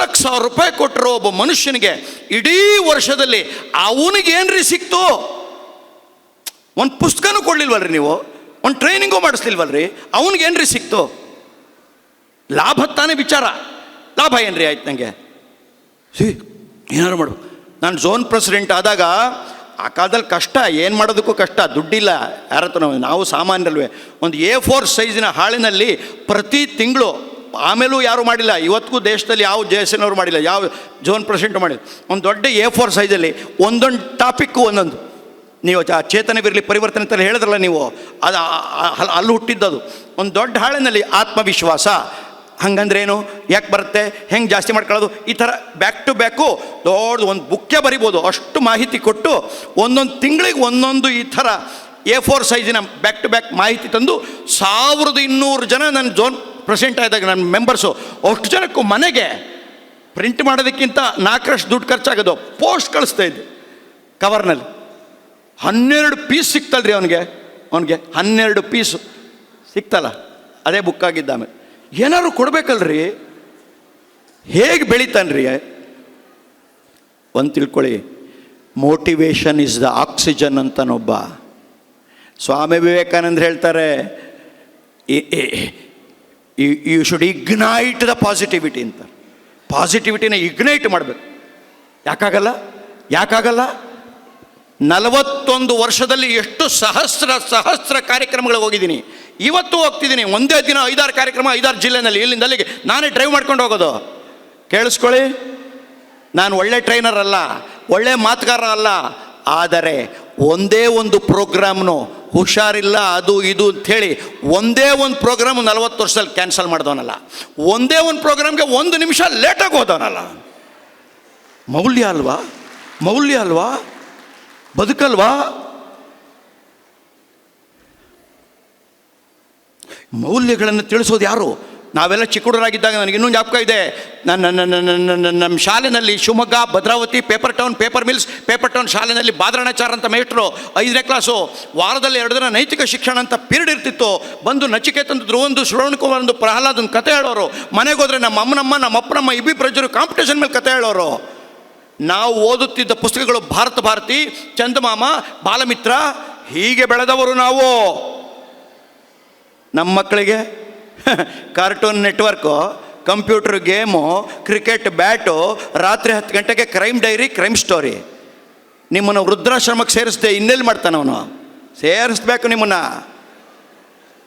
ನಾಲ್ಕು ಸಾವಿರ ರೂಪಾಯಿ ಕೊಟ್ಟರು ಒಬ್ಬ ಮನುಷ್ಯನಿಗೆ. ಇಡೀ ವರ್ಷದಲ್ಲಿ ಅವನಿಗೆ ಏನ್ರಿ ಸಿಕ್ತು? ಒಂದು ಪುಸ್ತಕನೂ ಕೊಡ್ಲಿಲ್ವಲ್ರಿ ನೀವು? ಒಂದು ಟ್ರೈನಿಂಗು ಮಾಡಿಸ್ಲಿಲ್ವಲ್ರಿ? ಅವನಿಗೆ ಏನ್ರಿ ಸಿಕ್ತು? ಲಾಭ ತಾನೇ ವಿಚಾರ. ಲಾಭ ಏನ್ರಿ ಆಯ್ತು ನನಗೆ ಸಿ ಏನಾರು ಮಾಡು ನಾನು ಝೋನ್ ಪ್ರೆಸಿಡೆಂಟ್ ಆದಾಗ ಆ ಕಾಲದಲ್ಲಿ ಕಷ್ಟ, ಏನು ಮಾಡೋದಕ್ಕೂ ಕಷ್ಟ, ದುಡ್ಡಿಲ್ಲ. ಯಾರ ಹತ್ರ ನಾವು ಸಾಮಾನ್ಯರಲ್ವೇ. ಒಂದು ಎ ಫೋರ್ ಸೈಜಿನ ಹಾಳಿನಲ್ಲಿ ಪ್ರತಿ ತಿಂಗಳು ಆಮೇಲೂ ಯಾರೂ ಮಾಡಿಲ್ಲ. ಇವತ್ತಿಗೂ ದೇಶದಲ್ಲಿ ಯಾವ ಜೆ ಎಸ್ ಎನ್ನವರು ಮಾಡಿಲ್ಲ. ಯಾವ ಜೋನ್ ಪ್ರೆಸಿಡೆಂಟ್ ಮಾಡಿಲ್ಲ. ಒಂದು ದೊಡ್ಡ ಎ ಫೋರ್ ಸೈಜಲ್ಲಿ ಒಂದೊಂದು ಟಾಪಿಕ್ಕು ಒಂದೊಂದು. ನೀವು ಚೇತನೆ ಬಿರಲಿ ಪರಿವರ್ತನೆ ಅಂತ ಹೇಳಿದ್ರಲ್ಲ ನೀವು, ಅದು ಆ- ಆ- ಅಲ್- ಅಲ್ಲಿ ಹುಟ್ಟಿದ್ದದು. ಒಂದು ದೊಡ್ಡ ಹಾಳಿನಲ್ಲಿ ಆತ್ಮವಿಶ್ವಾಸ. ಹಂಗಂದ್ರೇನು? ಯಾಕೆ ಬರುತ್ತೆ? ಹೆಂಗೆ ಜಾಸ್ತಿ ಮಾಡ್ಕೊಳ್ಳೋದು? ಈ ಥರ ಬ್ಯಾಕ್ ಟು ಬ್ಯಾಕು ದೊಡ್ಡ ಒಂದು ಬುಕ್ಕೆ ಬರಿಬೋದು. ಅಷ್ಟು ಮಾಹಿತಿ ಕೊಟ್ಟು ಒಂದೊಂದು ತಿಂಗಳಿಗೆ ಒಂದೊಂದು ಈ ಥರ ಎ ಫೋರ್ ಸೈಜಿನ ಬ್ಯಾಕ್ ಟು ಬ್ಯಾಕ್ ಮಾಹಿತಿ ತಂದು ಸಾವಿರದ ಇನ್ನೂರು ಜನ ನನ್ನ ಝೋನ್ ಪ್ರೆಸೆಂಟ್ ಆದಾಗ ನನ್ನ ಮೆಂಬರ್ಸು ಅಷ್ಟು ಜನಕ್ಕೂ ಮನೆಗೆ ಪ್ರಿಂಟ್ ಮಾಡೋದಕ್ಕಿಂತ ನಾಲ್ಕರಷ್ಟು ದುಡ್ಡು ಖರ್ಚಾಗೋದು ಪೋಸ್ಟ್ ಕಳಿಸ್ತಾ ಇದ್ದೆ ಕವರ್ನಲ್ಲಿ ಹನ್ನೆರಡು ಪೀಸ್ ಸಿಕ್ತಲ್ರಿ ಅವನಿಗೆ. ಅವನಿಗೆ ಹನ್ನೆರಡು ಪೀಸು ಸಿಕ್ತಲ್ಲ. ಅದೇ ಬುಕ್ ಆಗಿದ್ದ ಆಮೇಲೆ. ಏನಾದ್ರು ಕೊಡಬೇಕಲ್ರಿ? ಹೇಗೆ ಬೆಳಿತಾನ್ರಿ? ಒಂದು ತಿಳ್ಕೊಳ್ಳಿ. ಮೋಟಿವೇಶನ್ ಇಸ್ ದ ಆಕ್ಸಿಜನ್ ಅಂತನೊಬ್ಬ ಸ್ವಾಮಿ ವಿವೇಕಾನಂದ ಹೇಳ್ತಾರೆ you should ignite the positivity ಅಂತ ಪಾಸಿಟಿವಿಟಿನ ಇಗ್ನೈಟ್ ಮಾಡಬೇಕು. ಯಾಕಾಗಲ್ಲ? ಯಾಕಾಗಲ್ಲ? ನಲವತ್ತೊಂದು ವರ್ಷದಲ್ಲಿ ಎಷ್ಟು ಸಹಸ್ರ ಸಹಸ್ರ ಕಾರ್ಯಕ್ರಮಗಳಿಗೆ ಹೋಗಿದ್ದೀನಿ. ಇವತ್ತು ಹೋಗ್ತಿದ್ದೀನಿ. ಒಂದೇ ದಿನ ಐದಾರು ಕಾರ್ಯಕ್ರಮ ಐದಾರು ಜಿಲ್ಲೆನಲ್ಲಿ. ಇಲ್ಲಿಂದ ಅಲ್ಲಿಗೆ ನಾನೇ ಡ್ರೈವ್ ಮಾಡ್ಕೊಂಡು ಹೋಗೋದು. ಕೇಳಿಸ್ಕೊಳ್ಳಿ. ನಾನು ಒಳ್ಳೆ ಟ್ರೈನರ್ ಅಲ್ಲ. ಒಳ್ಳೆ ಮಾತುಗಾರ ಅಲ್ಲ ಆದರೆ ಒಂದೇ ಒಂದು ಪ್ರೋಗ್ರಾಮ್ನು ಹುಷಾರಿಲ್ಲ, ಅದು ಇದು ಅಂಥೇಳಿ ಒಂದೇ ಒಂದು ಪ್ರೋಗ್ರಾಮ್ ನಲವತ್ತು ವರ್ಷದಲ್ಲಿ ಕ್ಯಾನ್ಸಲ್ ಮಾಡಿದವನಲ್ಲ. ಒಂದೇ ಒಂದು ಪ್ರೋಗ್ರಾಮ್ಗೆ ಒಂದು ನಿಮಿಷ ಲೇಟಾಗಿ ಹೋದವನಲ್ಲ. ಮೌಲ್ಯ ಅಲ್ವಾ? ಮೌಲ್ಯ ಅಲ್ವಾ? ಬದುಕಲ್ವಾ? ಮೌಲ್ಯಗಳನ್ನು ತಿಳಿಸೋದು ಯಾರು? ನಾವೆಲ್ಲ ಚಿಕ್ಕ ಹುಡುಗರಾಗಿದ್ದಾಗ ನನಗೆ ಇನ್ನೊಂದು ಜ್ಞಾಪಕ ಇದೆ. ನನ್ನ, ನನ್ನ- ನಮ್ಮ ಶಾಲೆಯಲ್ಲಿ Shivamogga, Bhadravati, paper town, paper mills, paper town ಶಾಲೆಯಲ್ಲಿ ಬಾದರಣಾಚಾರ ಅಂತ ಮೇಷ್ಟ್ರು, ಐದನೇ ಕ್ಲಾಸು, ವಾರದಲ್ಲಿ ಎರಡು ದಿನ ನೈತಿಕ ಶಿಕ್ಷಣ ಅಂತ ಪೀರಿಯಡ್ ಇರ್ತಿತ್ತು. ಬಂದು ನಚಿಕೇತಂದು ಧ್ರುವಂದು ಒಂದು ಪ್ರಹ್ಲಾದನ್ ಕತೆ ಹೇಳೋರು. ಮನೆಗೆ ಹೋದ್ರೆ ನಮ್ಮ ಅಮ್ಮನಮ್ಮ, ನಮ್ಮ ಅಪ್ಪನಮ್ಮ, ಇಬ್ಬಿ ಪ್ರಜರು ಕಾಂಪಿಟೇಷನ್ ಮೇಲೆ ಕತೆ ಹೇಳೋರು. ನಾವು ಓದುತ್ತಿದ್ದ ಪುಸ್ತಕಗಳು ಭಾರತ ಭಾರತಿ, ಚಂದಮಾಮ, ಬಾಲಮಿತ್ರ, ಹೀಗೆ ಬೆಳೆದವರು ನಾವು. ನಮ್ಮ ಮಕ್ಕಳಿಗೆ cartoon network computer game cricket bat ರಾತ್ರಿ ಹತ್ತು ಗಂಟೆಗೆ ಕ್ರೈಮ್ ಡೈರಿ ಕ್ರೈಮ್ ಸ್ಟೋರಿ ನಿಮ್ಮನ್ನು ವೃದ್ಧಾಶ್ರಮಕ್ಕೆ ಸೇರಿಸ್ದೆ ಇನ್ನೆಲ್ಲಿ ಮಾಡ್ತಾನೆ ಅವನು ಸೇರಿಸ್ಬೇಕು ನಿಮ್ಮನ್ನು.